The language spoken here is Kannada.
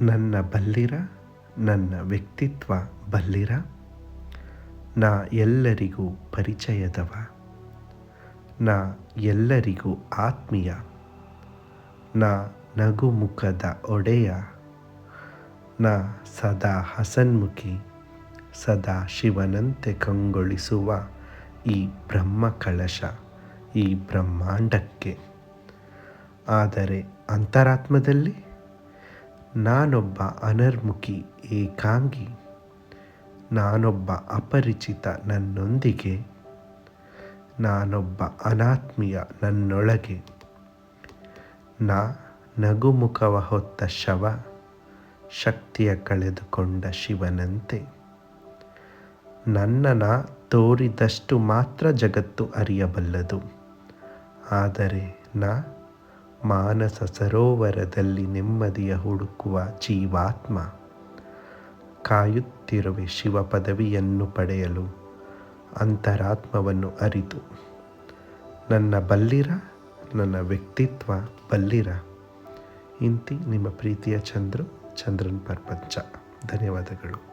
ನನ್ನ ಬಲ್ಲಿರ, ನನ್ನ ವ್ಯಕ್ತಿತ್ವ ಬಲ್ಲಿರ, ನಾ ಎಲ್ಲರಿಗೂ ಪರಿಚಯದವ, ನಾ ಎಲ್ಲರಿಗೂ ಆತ್ಮೀಯ, ನಾ ನಗುಮುಖದ ಒಡೆಯ, ನಾ ಸದಾ ಹಸನ್ಮುಖಿ, ಸದಾ ಶಿವನಂತೆ ಕಂಗೊಳಿಸುವ ಈ ಬ್ರಹ್ಮ ಕಳಶ, ಈ ಬ್ರಹ್ಮಾಂಡಕ್ಕೆ. ಆದರೆ ಅಂತರಾತ್ಮದಲ್ಲಿ ನಾನೊಬ್ಬ ಅನರ್ಮುಖಿ ಏಕಾಂಗಿ, ನಾನೊಬ್ಬ ಅಪರಿಚಿತ ನನ್ನೊಂದಿಗೆ, ನಾನೊಬ್ಬ ಅನಾತ್ಮೀಯ ನನ್ನೊಳಗೆ. ನಾ ನಗುಮುಖವ ಹೊತ್ತ ಶವ, ಶಕ್ತಿಯ ಕಳೆದುಕೊಂಡ ಶಿವನಂತೆ. ನನ್ನನ ತೋರಿದಷ್ಟು ಮಾತ್ರ ಜಗತ್ತು ಅರಿಯಬಲ್ಲದು. ಆದರೆ ನಾ ಮಾನಸ ಸರೋವರದಲ್ಲಿ ನೆಮ್ಮದಿಯ ಹುಡುಕುವ ಜೀವಾತ್ಮ. ಕಾಯುತ್ತಿರುವೆ ಶಿವ ಪದವಿಯನ್ನು ಪಡೆಯಲು ಅಂತರಾತ್ಮವನ್ನು ಅರಿತು. ನನ್ನ ಬಲ್ಲಿರ, ನನ್ನ ವ್ಯಕ್ತಿತ್ವ ಬಲ್ಲಿರ. ಇಂತಿ ನಿಮ್ಮ ಪ್ರೀತಿಯ ಚಂದ್ರು, ಚಂದ್ರನ್ ಪರ್ಪಂಚ ಧನ್ಯವಾದಗಳು.